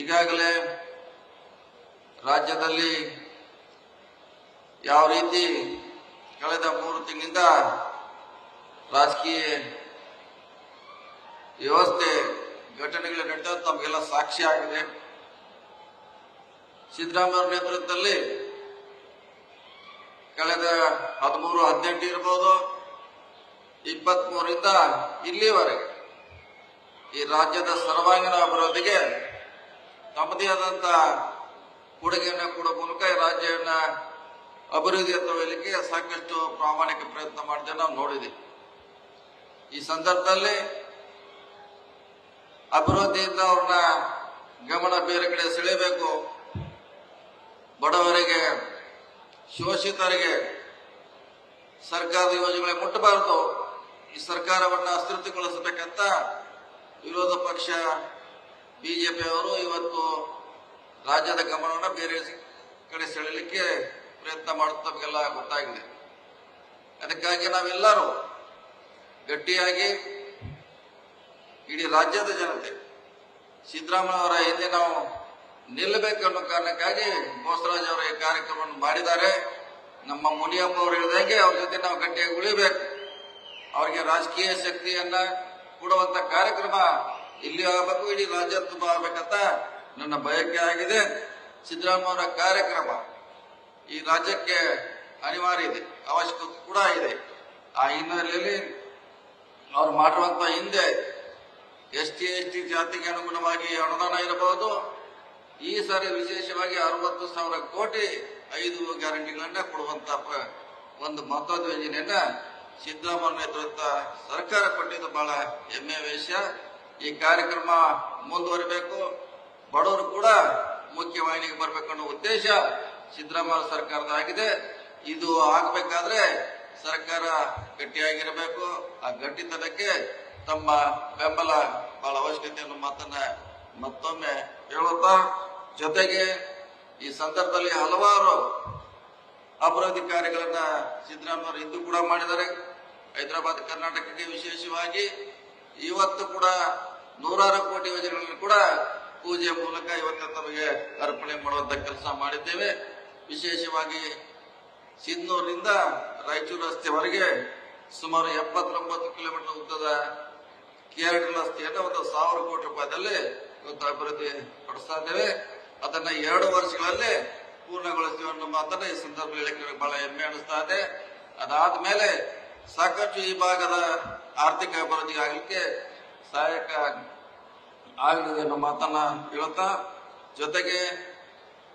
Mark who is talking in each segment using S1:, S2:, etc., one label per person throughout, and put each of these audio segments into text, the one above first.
S1: ಈಗಾಗಲೇ ರಾಜ್ಯದಲ್ಲಿ ಯಾವ ರೀತಿ ಕಳೆದ ಮೂರು ತಿಂಗಳಿಂದ ರಾಜಕೀಯ ವ್ಯವಸ್ಥೆ ಘಟನೆಗಳು ನಡೆದ ತಮಗೆಲ್ಲ ಸಾಕ್ಷಿ ಆಗಿದೆ. ಸಿದ್ದರಾಮಯ್ಯ ನೇತೃತ್ವದಲ್ಲಿ ಕಳೆದ ಹದಿಮೂರು, ಹದಿನೆಂಟು ಇರ್ಬೋದು ಇಪ್ಪತ್ತ್ ಮೂರಿಂದ ಇಲ್ಲಿವರೆಗೆ ಈ ರಾಜ್ಯದ ಸರ್ವಾಂಗೀಣ ಅಭಿವೃದ್ಧಿಗೆ ತಮ್ಮದೇ ಆದಂತ ಕೊಡುಗೆಯನ್ನ ಕೊಡುವ ಮೂಲಕ ಈ ರಾಜ್ಯವನ್ನ ಅಭಿವೃದ್ಧಿ ಸಾಕಷ್ಟು ಪ್ರಾಮಾಣಿಕ ಪ್ರಯತ್ನ ಮಾಡಿದೆ ನಾವು ನೋಡಿದೆ. ಈ ಸಂದರ್ಭದಲ್ಲಿ ಅಭಿವೃದ್ಧಿಯಿಂದ ಅವ್ರನ್ನ ಗಮನ ಬೇರೆ ಕಡೆ ಸೆಳೆಯಬೇಕು. ಬಡವರಿಗೆ, ಶೋಷಿತರಿಗೆ ಸರ್ಕಾರದ ಯೋಜನೆಗಳೇ ಮುಟ್ಟಬಾರದು. ಈ ಸರ್ಕಾರವನ್ನ ಅಸ್ಥಿರತೆಗೊಳಿಸಬೇಕಂತ ವಿರೋಧ ಪಕ್ಷ ಬಿಜೆಪಿ ಅವರು ಇವತ್ತು ರಾಜ್ಯದ ಗಮನವನ್ನು ಬೇರೆ ಕಡೆ ಸೆಳೆಯಲಿಕ್ಕೆ ಪ್ರಯತ್ನ ಮಾಡುತ್ತ ತಮಗೆಲ್ಲ ಗೊತ್ತಾಗಿದೆ. ಅದಕ್ಕಾಗಿ ನಾವೆಲ್ಲರೂ ಗಟ್ಟಿಯಾಗಿ ಇಡೀ ರಾಜ್ಯದ ಜನತೆ ಸಿದ್ದರಾಮಯ್ಯ ಅವರ ಹಿಂದೆ ನಾವು ನಿಲ್ಲಬೇಕು ಅನ್ನೋ ಕಾರಣಕ್ಕಾಗಿ ಬೋಸರಾಜ್ ಅವರ ಈ ಕಾರ್ಯಕ್ರಮವನ್ನು ಮಾಡಿದ್ದಾರೆ. ನಮ್ಮ ಮುನಿಯಮ್ಮ ಅವರು ಹೇಳಿದಂಗೆ ಅವ್ರ ಜೊತೆ ನಾವು ಗಟ್ಟಿಯಾಗಿ ಉಳಿಬೇಕು. ಅವರಿಗೆ ರಾಜಕೀಯ ಶಕ್ತಿಯನ್ನ ಕೊಡುವಂತ ಕಾರ್ಯಕ್ರಮ ಇಲ್ಲಿ ಆಗಬೇಕು, ಇಡೀ ರಾಜ್ಯ ತುಂಬ ಆಗ್ಬೇಕಂತ ನನ್ನ ಬಯಕೆ ಆಗಿದೆ. ಸಿದ್ದರಾಮಯ್ಯ ಕಾರ್ಯಕ್ರಮ ಈ ರಾಜ್ಯಕ್ಕೆ ಅನಿವಾರ್ಯ ಇದೆ, ಅವಶ್ಯಕತೆ ಕೂಡ ಇದೆ. ಆ ಹಿನ್ನೆಲೆಯಲ್ಲಿ ಅವ್ರು ಮಾಡಿರುವಂತ ಹಿಂದೆ ಎಸ್ ಟಿ ಎಸ್ ಟಿ ಜಾತಿಗೆ ಅನುಗುಣವಾಗಿ ಅನುದಾನ ಇರಬಹುದು. ಈ ಸಾರಿ ವಿಶೇಷವಾಗಿ ಅರವತ್ತು ಸಾವಿರ ಕೋಟಿ ಐದು ಗ್ಯಾರಂಟಿಗಳನ್ನ ಕೊಡುವಂತ ಒಂದು ಮಹತ್ವದ ಯೋಜನೆಯನ್ನ ಸಿದ್ದರಾಮಯ್ಯ ನೇತೃತ್ವ ಸರ್ಕಾರ ಕೊಟ್ಟಿದ್ದು ಬಹಳ ಹೆಮ್ಮೆಯ ವಿಷಯ. ಈ ಕಾರ್ಯಕ್ರಮ ಮುಂದುವರಿಬೇಕು. ಬಡವರು ಕೂಡ ಮುಖ್ಯವಾಹಿನಿಗೆ ಬರಬೇಕು ಅನ್ನೋ ಉದ್ದೇಶ ಸಿದ್ದರಾಮಯ್ಯ ಸರ್ಕಾರದಾಗಿದೆ. ಇದು ಆಗಬೇಕಾದ್ರೆ ಸರ್ಕಾರ ಗಟ್ಟಿಯಾಗಿರಬೇಕು. ಆ ಗಟ್ಟಿತನಕ್ಕೆ ತಮ್ಮ ಬೆಂಬಲ ಬಹಳ ಅವಶ್ಯಕತೆ ಅನ್ನೋ ಮಾತನ್ನ ಮತ್ತೊಮ್ಮೆ ಹೇಳುತ್ತಾ. ಜೊತೆಗೆ ಈ ಸಂದರ್ಭದಲ್ಲಿ ಹಲವಾರು ಅಭಿವೃದ್ಧಿ ಕಾರ್ಯಗಳನ್ನ ಸಿದ್ದರಾಮಯ್ಯ ಇಂದು ಕೂಡ ಮಾಡಿದ್ದಾರೆ. ಹೈದರಾಬಾದ್, ಕರ್ನಾಟಕಕ್ಕೆ ವಿಶೇಷವಾಗಿ ಇವತ್ತು ಕೂಡ ನೂರಾರು ಕೋಟಿ ಯೋಜನೆಗಳನ್ನು ಕೂಡ ಪೂಜೆ ಮೂಲಕ ಇವತ್ತು ತಮಗೆ ಅರ್ಪಣೆ ಮಾಡುವಂತ ಕೆಲಸ ಮಾಡಿದ್ದೇವೆ. ವಿಶೇಷವಾಗಿ ಸಿನ್ನೂರಿನಿಂದ ರಾಯಚೂರು ರಸ್ತೆವರೆಗೆ ಸುಮಾರು ಎಪ್ಪತ್ತೊಂಬತ್ತು ಕಿಲೋಮೀಟರ್ ಉದ್ದದ ಕೇರಳ ರಸ್ತೆಯನ್ನು ಒಂದು ಸಾವಿರ ಕೋಟಿ ರೂಪಾಯಿದಲ್ಲಿ ಇವತ್ತು ಅಭಿವೃದ್ಧಿ ಪಡಿಸ್ತಾ ಇದ್ದೇವೆ. ಅದನ್ನ ಎರಡು ವರ್ಷಗಳಲ್ಲಿ ಪೂರ್ಣಗೊಳಿಸ್ತೀವಿ ಅನ್ನೋ ಮಾತನ್ನ ಈ ಸಂದರ್ಭದಲ್ಲಿ ಬಹಳ ಹೆಮ್ಮೆ ಅನಿಸ್ತಾ ಇದೆ. ಅದಾದ್ಮೇಲೆ ಸಾಕಷ್ಟು ಈ ಭಾಗದ ಆರ್ಥಿಕ ಅಭಿವೃದ್ಧಿ ಆಗಲಿಕ್ಕೆ ಸಹಾಯಕ ಆಗಲಿದೆ ಅನ್ನೋ ಮಾತನ್ನ ಹೇಳುತ್ತಾ, ಜೊತೆಗೆ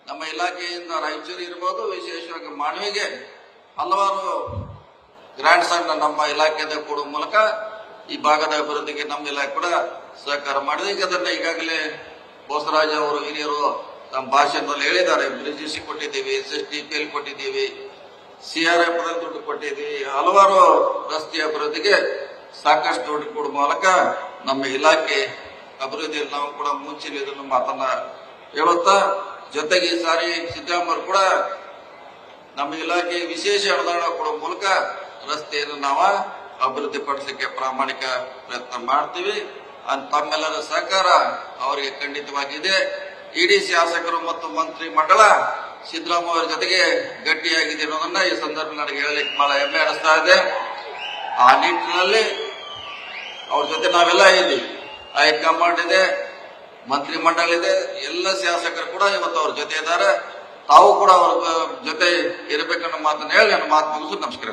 S1: ನಮ್ಮ ಇಲಾಖೆಯಿಂದ ರಾಯಚೂರು ಇರ್ಬೋದು, ವಿಶೇಷವಾಗಿ ಮಾನವಿಗೆ ಹಲವಾರು ಗ್ರ್ಯಾಂಡ್ಸ್ ಅನ್ನ ನಮ್ಮ ಇಲಾಖೆಯಿಂದ ಕೊಡುವ ಮೂಲಕ ಈ ಭಾಗದ ಅಭಿವೃದ್ಧಿಗೆ ನಮ್ಮ ಇಲಾಖೆ ಕೂಡ ಸಹಕಾರ ಮಾಡಿದೆ. ಈಗ ಅದನ್ನ ಈಗಾಗಲೇ ಬೋಸರಾಜ ಅವರು ಹಿರಿಯರು ತಮ್ಮ ಭಾಷಣದಲ್ಲಿ ಹೇಳಿದ್ದಾರೆ. ಬ್ರಿಜಿಸಿ ಕೊಟ್ಟಿದ್ದೀವಿ, S S T P L ಕೊಟ್ಟಿದ್ದೀವಿ, ಸಿ ಆರ್ ಎಫ್ ದುಡ್ಡು ಕೊಟ್ಟಿದ್ದೀವಿ. ಹಲವಾರು ರಸ್ತೆ ಅಭಿವೃದ್ಧಿಗೆ ಸಾಕಷ್ಟು ದುಡ್ಡು ಕೊಡುವ ಮೂಲಕ ನಮ್ಮ ಇಲಾಖೆ ಅಭಿವೃದ್ಧಿಯಲ್ಲಿ ನಾವು ಕೂಡ ಮುಂಚಿನ ಮಾತನ್ನ ಹೇಳುತ್ತಾ. ಜೊತೆಗೆ ಈ ಸಾರಿ ಸಿದ್ದರಾಮಯ್ಯ ಕೂಡ ನಮ್ಮ ಇಲಾಖೆ ವಿಶೇಷ ಅನುದಾನ ಕೊಡುವ ಮೂಲಕ ರಸ್ತೆಯನ್ನು ನಾವು ಅಭಿವೃದ್ಧಿ ಪಡಿಸಲಿಕ್ಕೆ ಪ್ರಾಮಾಣಿಕ ಪ್ರಯತ್ನ ಮಾಡ್ತೀವಿ. ತಮ್ಮೆಲ್ಲರ ಸಹಕಾರ ಅವರಿಗೆ ಖಂಡಿತವಾಗಿದೆ. ಇಡೀ ಶಾಸಕರು ಮತ್ತು ಮಂತ್ರಿ ಮಂಡಳ ಸಿದ್ದರಾಮಯ್ಯ ಅವರ ಜೊತೆಗೆ ಗಟ್ಟಿಯಾಗಿದೆ ಅನ್ನೋದನ್ನ ಈ ಸಂದರ್ಭ ನನಗೆ ಹೇಳಲಿಕ್ಕೆ ಬಹಳ ಹೆಮ್ಮೆ ಅನಿಸ್ತಾ ಇದೆ. ಆ ನಿಟ್ಟಿನಲ್ಲಿ ಅವ್ರ ಜೊತೆ ನಾವೆಲ್ಲ ಇದ್ದೀವಿ ಹೈಕಮಾಂಡ್ ಇದೆ, ಮಂತ್ರಿ ಮಂಡಲ ಇದೆ, ಎಲ್ಲ ಶಾಸಕರು ಕೂಡ ಇವತ್ತು ಅವ್ರ ಜೊತೆ ಇದ್ದಾರೆ. ತಾವು ಕೂಡ ಅವ್ರ ಜೊತೆ ಇರಬೇಕನ್ನೋ ಮಾತನ್ನ ಹೇಳಿ, ನನ್ನ ಮಾತು ಮುಗಿಸು ನಮಸ್ಕಾರ.